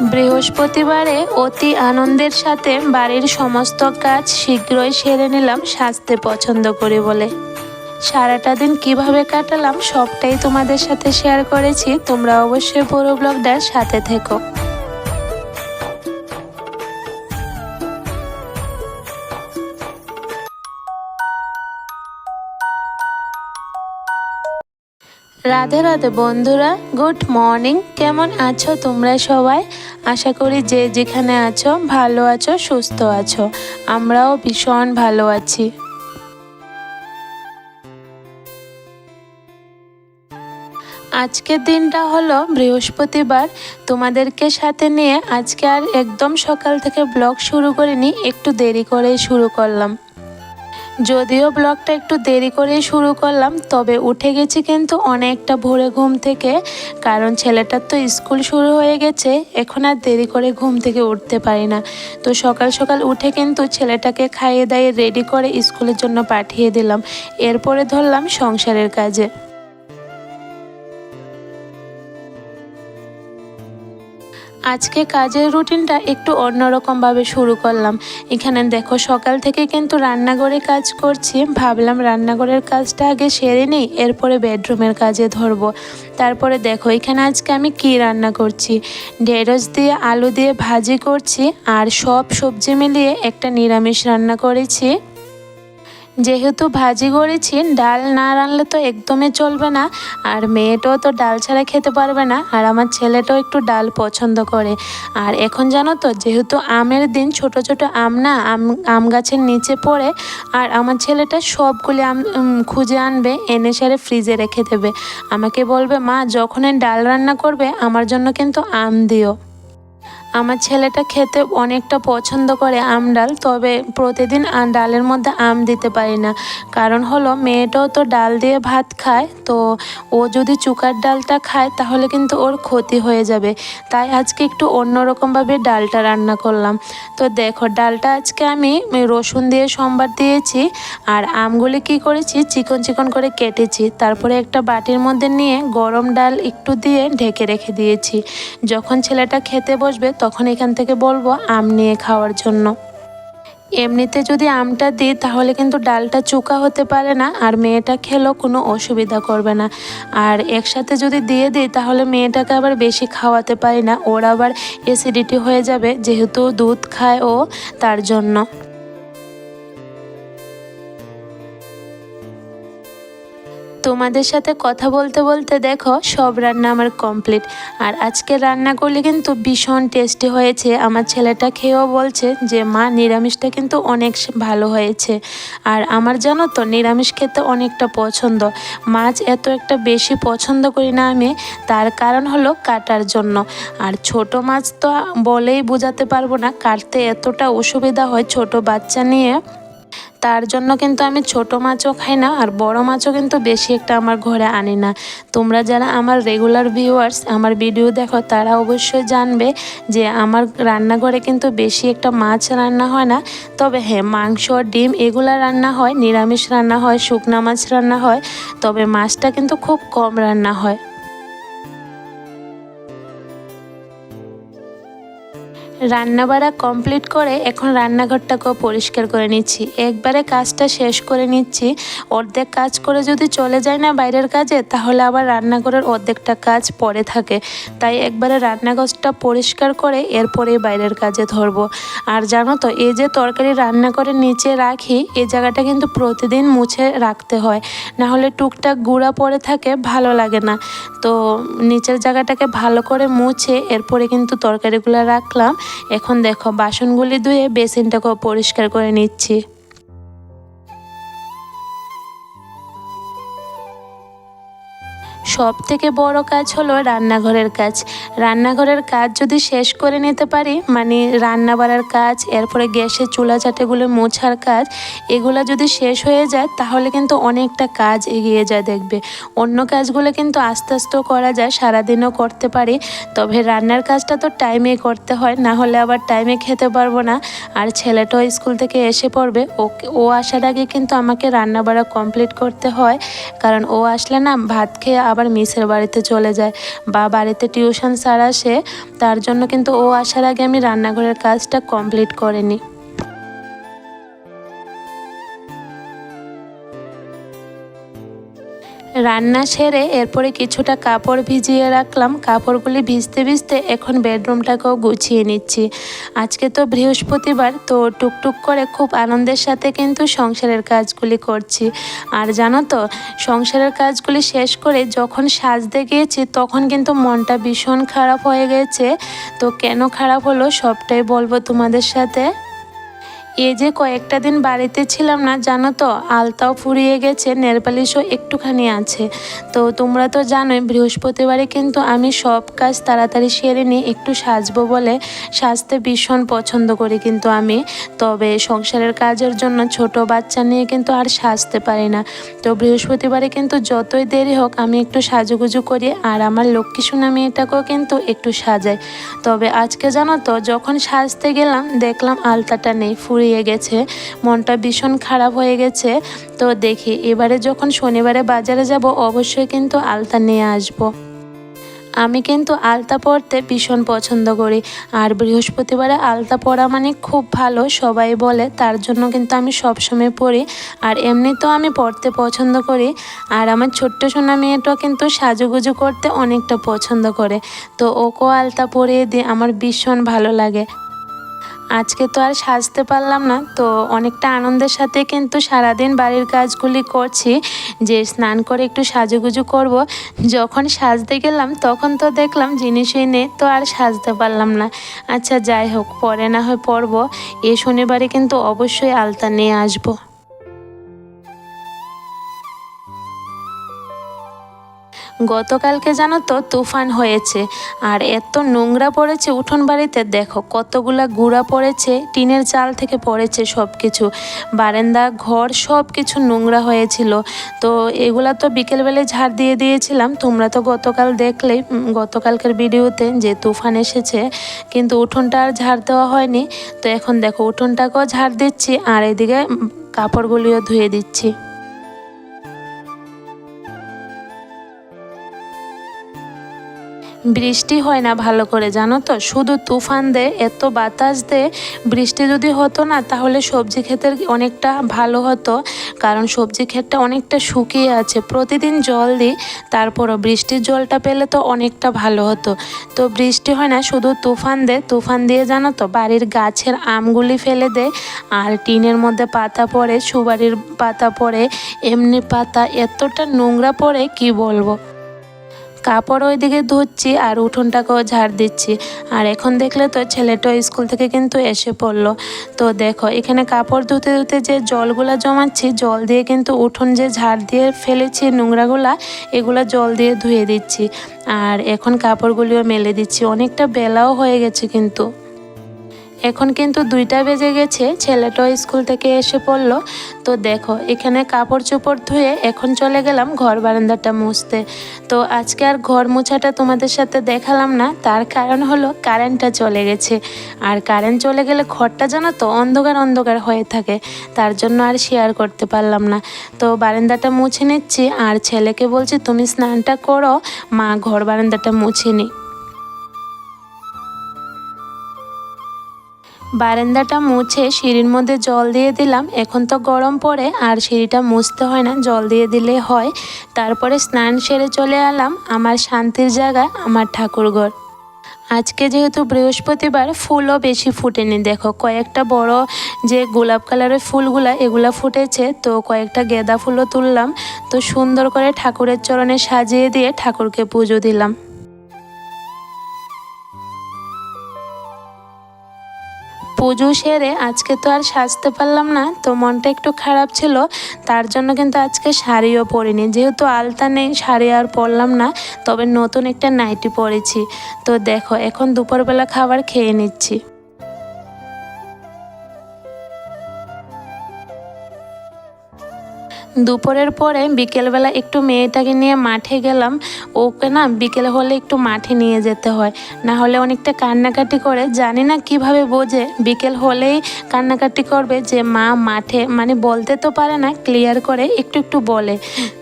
বৃহস্পতিবারে অতি আনন্দের সাথে বাড়ির সমস্ত কাজ শীঘ্রই সেরে নিলাম সাজতে পছন্দ করি বলে। সারাটা দিন কীভাবে কাটালাম সবটাই তোমাদের সাথে শেয়ার করেছি। তোমরা অবশ্যই পুরো ব্লগটার সাথে থেকো। রাধে রাধে বন্ধুরা, গুড মর্নিং। কেমন আছো তোমরা সবাই? আশা করি যে যেখানে আছো, ভালো আছো, সুস্থ আছো। আমরাও ভীষণ ভালো আছি। আজকের দিনটা হলো বৃহস্পতিবার। তোমাদেরকে সাথে নিয়ে আজকে আর একদম সকাল থেকে ব্লগ শুরু করিনি, একটু দেরি করেই শুরু করলাম। যদিও ব্লগটা একটু দেরি করে শুরু করলাম, তবে উঠে গেছি কিন্তু অনেকটা ভোরে ঘুম থেকে, কারণ ছেলেটার তো স্কুল শুরু হয়ে গেছে, এখন আর দেরি করে ঘুম থেকে উঠতে পারি না। তো সকাল সকাল উঠে কিন্তু ছেলেটাকে খাইয়ে দাইয়ে রেডি করে স্কুলের জন্য পাঠিয়ে দিলাম। এরপরে ধরলাম সংসারের কাজে। আজকে কাজের রুটিনটা একটু অন্যরকমভাবে শুরু করলাম। এখানে দেখো, সকাল থেকে কিন্তু রান্নাঘরে কাজ করছি। ভাবলাম রান্নাঘরের কাজটা আগে সেরে নিই, এরপরে বেডরুমের কাজে ধরবো। তারপরে দেখো, এখানে আজকে আমি কি রান্না করছি? ঢেঁড়স দিয়ে, আলু দিয়ে ভাজি করছি, আর সব সবজি মিলিয়ে একটা নিরামিষ রান্না করেছি। যেহেতু ভাজি করেছি, ডাল না রানলে তো একদমই চলবে না। আর মেয়েটাও তো ডাল ছাড়া খেতে পারবে না, আর আমার ছেলেটাও একটু ডাল পছন্দ করে। আর এখন জানো তো, যেহেতু আমের দিন, ছোট ছোট আম না, আম আম গাছের নিচে পড়ে, আর আমার ছেলেটা সবগুলি আম খুঁজে আনবে, এনে সেরে ফ্রিজে রেখে দেবে। আমাকে বলবে, মা, যখনই ডাল রান্না করবে, আমার জন্য কিন্তু আম দিও। আমার ছেলেটা খেতে অনেকটা পছন্দ করে আম ডাল, তবে প্রতিদিন ডালের মধ্যে আম দিতে পারি না। কারণ হলো, মেয়েটাও তো ডাল দিয়ে ভাত খায়, তো ও যদি চুকার ডালটা খায়, তাহলে কিন্তু ওর ক্ষতি হয়ে যাবে। তাই আজকে একটু অন্যরকমভাবে ডালটা রান্না করলাম। তো দেখো, ডালটা আজকে আমি রসুন দিয়ে সোমবার দিয়েছি, আর আমগুলি কি করেছি, চিকন চিকন করে কেটেছি। তারপরে একটা বাটির মধ্যে নিয়ে গরম ডাল একটু দিয়ে ঢেকে রেখে দিয়েছি। যখন ছেলেটা খেতে বসবে তখন এখান থেকে বলব আম নিয়ে খাওয়ার জন্য। এমনিতে যদি আমটা দিই, তাহলে কিন্তু ডালটা চুকা হতে পারে না আর মেয়েটা খেলেও কোনো অসুবিধা করবে না। আর একসাথে যদি দিয়ে দিই, তাহলে মেয়েটাকে আবার বেশি খাওয়াতে পারি না। ওর আবার অ্যাসিডিটি হয়ে যাবে, যেহেতু দুধ খায় ও তার জন্য। তোমাদের সাথে কথা বলতে বলতে দেখো, সব রান্না আমার কমপ্লিট আর আজকে রান্না করলে কিন্তু ভীষণ টেস্টি হয়েছে। আমার ছেলেটা খেয়েও বলছে যে, মা, নিরামিষটা কিন্তু অনেক ভালো হয়েছে। আর আমার জানো তো, নিরামিষ খেতে অনেকটা পছন্দ। মাছ এত একটা বেশি পছন্দ করি না আমি, তার কারণ হলো কাটার জন্য। আর ছোট মাছ তো বলেই বোঝাতে পারব না, কাটতে এতটা অসুবিধা হয় ছোট বাচ্চা নিয়ে। তার জন্য কিন্তু আমি ছোট মাছও খাই না আর বড় মাছও কিন্তু বেশি একটা আমার ঘরে আনি না। তোমরা যারা আমার রেগুলার ভিউয়ার্স আমার ভিডিও দেখো, তারা অবশ্যই জানবে যে আমার রান্নাঘরে কিন্তু বেশি একটা মাছ রান্না হয় না। তবে হ্যাঁ মাংস, ডিম এগুলা রান্না হয়, নিরামিষ রান্না হয়, শুকনা মাছ রান্না হয়। তবে মাছটা কিন্তু খুব কম রান্না হয়। রান্নাবাড়া কমপ্লিট করে এখন রান্নাঘরটাকেও পরিষ্কার করে নিচ্ছি। একবারে কাজটা শেষ করে নিচ্ছি। অর্ধেক কাজ করে যদি চলে যায় না বাইরের কাজে, তাহলে আবার রান্নাঘরের অর্ধেকটা কাজ পরে থাকে। তাই একবারে রান্নাঘরটা পরিষ্কার করে এরপরেই বাইরের কাজে ধরবো। আর জানো তো, এই যে তরকারি রান্না করে নিচে রাখি, এই জায়গাটা কিন্তু প্রতিদিন মুছে রাখতে হয়। না হলে টুকটাক গুঁড়া পড়ে থাকে, ভালো লাগে না। তো নিচের জায়গাটাকে ভালো করে মুছে এরপরে কিন্তু তরকারিগুলো রাখলাম। এখন দেখো বাসনগুলি ধুয়ে বেসিনটাকেও পরিষ্কার করে নিচ্ছি। সব থেকে বড় কাজ হলো রান্নাঘরের কাজ। রান্নাঘরের কাজ যদি শেষ করে নিতে পারি মানে রান্না বাড়ার কাজ, এরপরে গ্যাসের চুলা চাটেগুলো মোছার কাজ, এগুলো যদি শেষ হয়ে যায়, তাহলে কিন্তু অনেকটা কাজ এগিয়ে যায় দেখবে। অন্য কাজগুলো কিন্তু আস্তে আস্তেও করা যায়, সারাদিনও করতে পারি, তবে রান্নার কাজটা তো টাইমে করতে হয়, না হলে আবার টাইমে খেতে পারব না। আর ছেলেটাও স্কুল থেকে এসে পড়বে ও ও আসার আগে কিন্তু আমাকে রান্না বাড়া কমপ্লিট করতে হয়, কারণ ও আসলে না ভাত খেয়ে আবার মিসের বাড়িতে চলে যায় বা বাড়িতে টিউশন স্যার আসে, তার জন্য কিন্তু ও আসার আগে আমি রান্নাঘরের কাজটা কমপ্লিট করে নিই রান্না সেরে এরপরে কিছুটা কাপড় ভিজিয়ে রাখলাম। কাপড়গুলি ভিজতে ভিজতে এখন বেডরুমটাকেও গুছিয়ে নিচ্ছি। আজকে তো বৃহস্পতিবার, তো টুকটুক করে খুব আনন্দের সাথে কিন্তু সংসারের কাজগুলি করছি। আর জানো তো, সংসারের কাজগুলি শেষ করে যখন সাজতে গিয়েছি, তখন কিন্তু মনটা ভীষণ খারাপ হয়ে গেছে। তো কেন খারাপ হলো, সবটাই বলব তোমাদের সাথে। এই যে কয়েকটা দিন বাড়িতে ছিলাম না, জানো তো, আলতাও ফুরিয়ে গেছে নেলপালিশও একটুখানি আছে। তো তোমরা তো জানোই, বৃহস্পতিবারে কিন্তু আমি সব কাজ তাড়াতাড়ি সেরে নিই, একটু সাজবো বলে সাজতে ভীষণ পছন্দ করি কিন্তু আমি। তবে সংসারের কাজের জন্য ছোট বাচ্চা নিয়ে কিন্তু আর সাজতে পারি না। তো বৃহস্পতিবারে কিন্তু যতই দেরি হোক, আমি একটু সাজুগুজু করি আর আমার লক্ষ্মী সোনা মেয়েটাকেও কিন্তু একটু সাজাই। তবে আজকে জানো তো, যখন সাজতে গেলাম, দেখলাম আলতাটা নেই, ফুরিয়ে গেছে, মনটা ভীষণ খারাপ হয়ে গেছে। তো দেখি, এবারে যখন শনিবারে বাজারে যাব, অবশ্যই কিন্তু আলতা নিয়ে আসব। আমি কিন্তু আলতা পরতে ভীষণ পছন্দ করি। আর বৃহস্পতিবারে আলতা পরা মানে খুব ভালো, সবাই বলে, তার জন্য কিন্তু আমি সবসময় পরি। আর এমনিতেও আমি পড়তে পছন্দ করি। আর আমার ছোট্ট সোনা মেয়েটাও কিন্তু সাজুগুজু করতে অনেকটা পছন্দ করে। তো ওকেও আলতা পরিয়ে দিয়ে আমার ভীষণ ভালো লাগে। আজকে তো আর সাজতে পারলাম না, তো অনেকটা আনন্দের সাথে কিন্তু সারাদিন বাড়ির কাজগুলি করছি, যে স্নান করে একটু সাজুগুজু করব। যখন সাজতে গেলাম, তখন তো দেখলাম জিনিসই নেই, তো আর সাজতে পারলাম না। আচ্ছা যাই হোক, পরে না হয় পরব। এ শনিবারে কিন্তু অবশ্যই আলতা নিয়ে আসব। গতকালকে জানো তো তুফান হয়েছে, আর এত নোংরা পড়েছে উঠোন বাড়িতে। দেখো, কতগুলা গুঁড়া পড়েছে, টিনের চাল থেকে পড়েছে সব কিছু বারান্দা, ঘর সব কিছু নোংরা হয়েছিল। তো এগুলা তো বিকেলবেলায় ঝাড় দিয়ে দিয়েছিলাম। তোমরা তো গতকাল দেখলেই গতকালকের ভিডিওতে যে তুফান এসেছে, কিন্তু উঠোনটা আর ঝাড় দেওয়া হয়নি। তো এখন দেখো, উঠোনটাকেও ঝাড় দিচ্ছি, আর এদিকে কাপড়গুলিও ধুয়ে দিচ্ছি। বৃষ্টি হয় না ভালো করে, জানো তো? শুধু তুফান দেয় এত বাতাস দেয় বৃষ্টি যদি হতো না, তাহলে সবজি ক্ষেতের অনেকটা ভালো হতো। কারণ সবজি ক্ষেতটা অনেকটা শুকিয়ে আছে। প্রতিদিন জল দিই, তারপরও বৃষ্টির জলটা পেলে তো অনেকটা ভালো হতো। তো বৃষ্টি হয় না, শুধু তুফান দেয় তুফান দিয়ে জানো তো, বাড়ির গাছের আমগুলি ফেলে দেয় আর টিনের মধ্যে পাতা পড়ে সুবারির পাতা পড়ে, এমনি পাতা এতটা নোংরা পড়ে, কি বলব? কাপড় ওইদিকে ধুচ্ছি আর উঠোনটাকেও ঝাড় দিচ্ছি। আর এখন দেখলে তো ছেলেটা স্কুল থেকে কিন্তু এসে পড়ল। তো দেখো, এখানে কাপড় ধুতে ধুতে যে জলগুলা জমাচ্ছি, জল দিয়ে কিন্তু উঠোন যে ঝাড় দিয়ে ফেলেছি নোংরাগুলা, এগুলো জল দিয়ে ধুয়ে দিচ্ছি। আর এখন কাপড়গুলিও মেলে দিচ্ছি। অনেকটা বেলাও হয়ে গেছে কিন্তু। এখন কিন্তু দুইটা বেজে গেছে ছেলেটাও স্কুল থেকে এসে পড়ল। তো দেখো, এখানে কাপড় চোপড় ধুয়ে এখন চলে গেলাম ঘর বারান্দাটা মুছতে। তো আজকে আর ঘর মোছাটা তোমাদের সাথে দেখালাম না, তার কারণ হলো কারেন্টটা চলে গেছে। আর কারেন্ট চলে গেলে ঘরটা জানো তো অন্ধকার অন্ধকার হয়ে থাকে, তার জন্য আর শেয়ার করতে পারলাম না। তো বারান্দাটা মুছে নিচ্ছি, আর ছেলেকে বলছি, তুমি স্নানটা করো, মা ঘর বারান্দাটা মুছে নিই বারান্দাটা মুছে সিঁড়ির মধ্যে জল দিয়ে দিলাম। এখন তো গরম পড়ে, আর সিঁড়িটা মুছতে হয় না, জল দিয়ে দিলে হয়। তারপরে স্নান সেরে চলে এলাম আমার শান্তির জায়গা আমার ঠাকুরঘর। আজকে যেহেতু বৃহস্পতিবার, ফুলও বেশি ফুটেনি। দেখো, কয়েকটা বড় যে গোলাপ কালারের ফুলগুলা, এগুলা ফুটেছে। তো কয়েকটা গেঁদা ফুলও তুললাম। তো সুন্দর করে ঠাকুরের চরণে সাজিয়ে দিয়ে ঠাকুরকে পুজো দিলাম। পুজো সেরে আজকে তো আর সাজতে পারলাম না, তো মনটা একটু খারাপ ছিল, তার জন্য কিন্তু আজকে শাড়িও পরিনি। যেহেতু আলতা নেই, শাড়ি আর পরলাম না, তবে নতুন একটা নাইটি পরেছি। তো দেখো, এখন দুপুরবেলা খাবার খেয়ে নিচ্ছি। দুপুরের পরে বিকেলবেলা একটু মেয়েটাকে নিয়ে মাঠে গেলাম। ওকে না বিকেল হলে একটু মাঠে নিয়ে যেতে হয়। না হলে অনেকটা কান্নাকাটি করে। জানি না কীভাবে বোঝে। বিকেল হলেই কান্নাকাটি করবে যে, মা, মাঠে মানে বলতে তো পারে না, ক্লিয়ার করে একটু একটু বলে।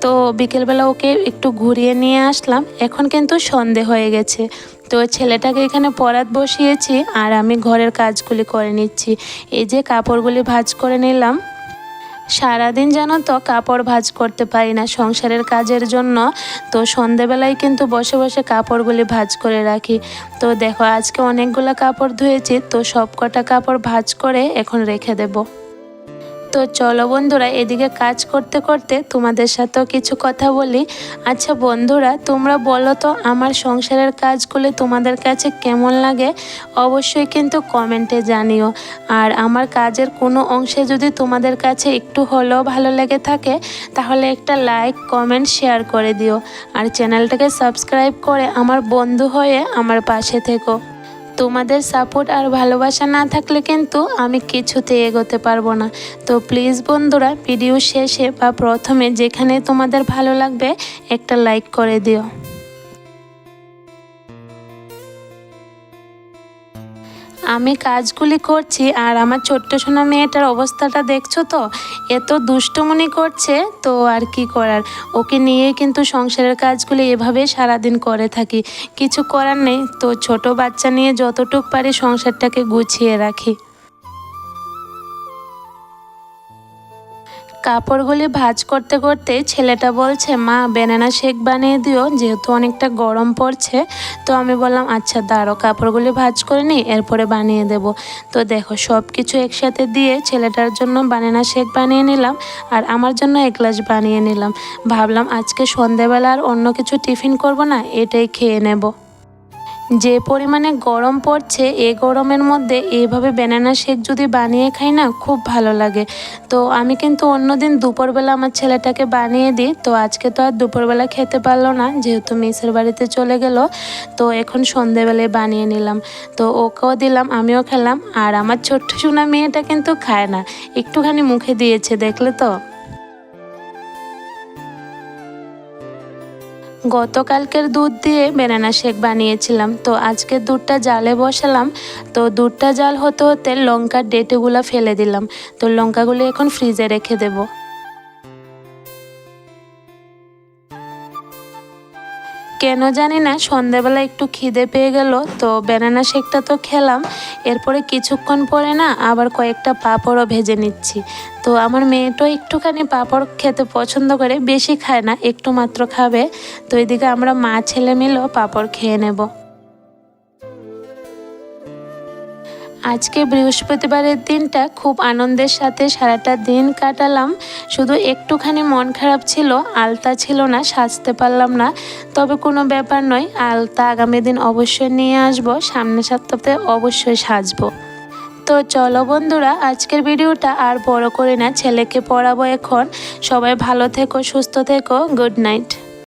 তো বিকেলবেলা ওকে একটু ঘুরিয়ে নিয়ে আসলাম। এখন কিন্তু সন্ধে হয়ে গেছে। তো ছেলেটাকে এখানে পরাত বসিয়েছি আর আমি ঘরের কাজগুলি করে নিচ্ছি। এই যে কাপড়গুলি ভাজ করে নিলাম। সারাদিন যেন তো কাপড় ভাজ করতে পারি না সংসারের কাজের জন্য, তো সন্ধেবেলায় কিন্তু বসে বসে কাপড়গুলি ভাজ করে রাখি। তো দেখো, আজকে অনেকগুলো কাপড় ধুয়েছি, তো সব কটা কাপড় ভাজ করে এখন রেখে দেবো। তো চলো বন্ধুরা, এদিকে কাজ করতে করতে তোমাদের সাথেও কিছু কথা বলি। আচ্ছা বন্ধুরা, তোমরা বলো তো, আমার সংসারের কাজগুলো তোমাদের কাছে কেমন লাগে? অবশ্যই কিন্তু কমেন্টে জানিও। আর আমার কাজের কোনো অংশে যদি তোমাদের কাছে একটু হলেও ভালো লেগে থাকে, তাহলে একটা লাইক, কমেন্ট, শেয়ার করে দিও। আর চ্যানেলটাকে সাবস্ক্রাইব করে আমার বন্ধু হয়ে আমার পাশে থেকো। তোমাদের সাপোর্ট আর ভালোবাসা না থাকলে কিন্তু আমি কিছুতে এগোতে পারব না। তো প্লিজ বন্ধুরা ভিডিও শেষে বা প্রথমে যেখানে তোমাদের ভালো লাগবে, একটা লাইক করে দিও। আমি কাজগুলি করছি আর আমার ছোট্ট সোনা মেয়েটার অবস্থাটা দেখছ তো? এত দুষ্টমনি করছে, তো আর কি করার? ওকে নিয়ে কিন্তু সংসারের কাজগুলি এভাবেই সারাদিন করে থাকি। কিছু করার নেই, তো ছোট বাচ্চা নিয়ে যতটুক পারি সংসারটাকে গুছিয়ে রাখি। কাপড়গুলি ভাজ করতে করতে ছেলেটা বলছে, মা বেনানা শেক বানিয়ে দিও, যেহেতু অনেকটা গরম পড়ছে। তো আমি বললাম আচ্ছা দাঁড়ো কাপড়গুলি ভাজ করে নিই, এরপরে বানিয়ে দেব। তো দেখো সব কিছু একসাথে দিয়ে ছেলেটার জন্য বানানা শেক বানিয়ে নিলাম, আর আমার জন্য এক গ্লাস বানিয়ে নিলাম। ভাবলাম, আজকে সন্ধেবেলা আর অন্য কিছু টিফিন করব না, এটাই খেয়ে নেব। যে পরিমাণে গরম পড়ছে, এ গরমের মধ্যে এইভাবে ব্যানানা শেক যদি বানিয়ে খাই না, খুব ভালো লাগে। তো আমি কিন্তু অন্যদিন দুপুরবেলা আমার ছেলেটাকে বানিয়ে দিই। তো আজকে তো আর দুপুরবেলা খেতে পারল না, যেহেতু মেসের বাড়িতে চলে গেল। তো এখন সন্ধেবেলায় বানিয়ে নিলাম। তো ওকেও দিলাম, আমিও খেলাম। আর আমার ছোট্ট সোনা মেয়েটা কিন্তু খায় না। একটুখানি মুখে দিয়েছে, দেখলে তো? গতকালকের দুধ দিয়ে বেনানা শেক বানিয়েছিলাম। তো আজকে দুধটা জালে বসালাম। তো দুধটা জাল হতে হতে লঙ্কার ডেটেগুলো ফেলে দিলাম। তো লঙ্কাগুলি এখন ফ্রিজে রেখে দেবো। কেন জানি না, সন্ধ্যাবেলা একটু খিদে পেয়ে গেল, তো ব্যানানা শেকটা তো খেলাম। এরপরে কিছুক্ষণ পরে না আবার কয়েকটা পাঁপড়ও ভেজে নিচ্ছি। তো আমার মেয়েটাও একটুখানি পাঁপড় খেতে পছন্দ করে, বেশি খায় না, একটু মাত্র খাবে। তো এদিকে আমরা মা ছেলে মিলেও পাঁপড় খেয়ে নেব। আজকে বৃহস্পতিবারের দিনটা খুব আনন্দের সাথে সারাটা দিন কাটালাম। শুধু একটুখানি মন খারাপ ছিল, আলতা ছিল না, সাজতে পারলাম না। তবে কোনো ব্যাপার নয়, আলতা আগামী দিন অবশ্যই নিয়ে আসব, সামনের সপ্তাহে অবশ্যই সাজবো। তো চলো বন্ধুরা, আজকের ভিডিওটা আর বড় করে না, ছেলেকে পড়াবো এখন। সবাই ভালো থেকো, সুস্থ থেকো, গুড নাইট।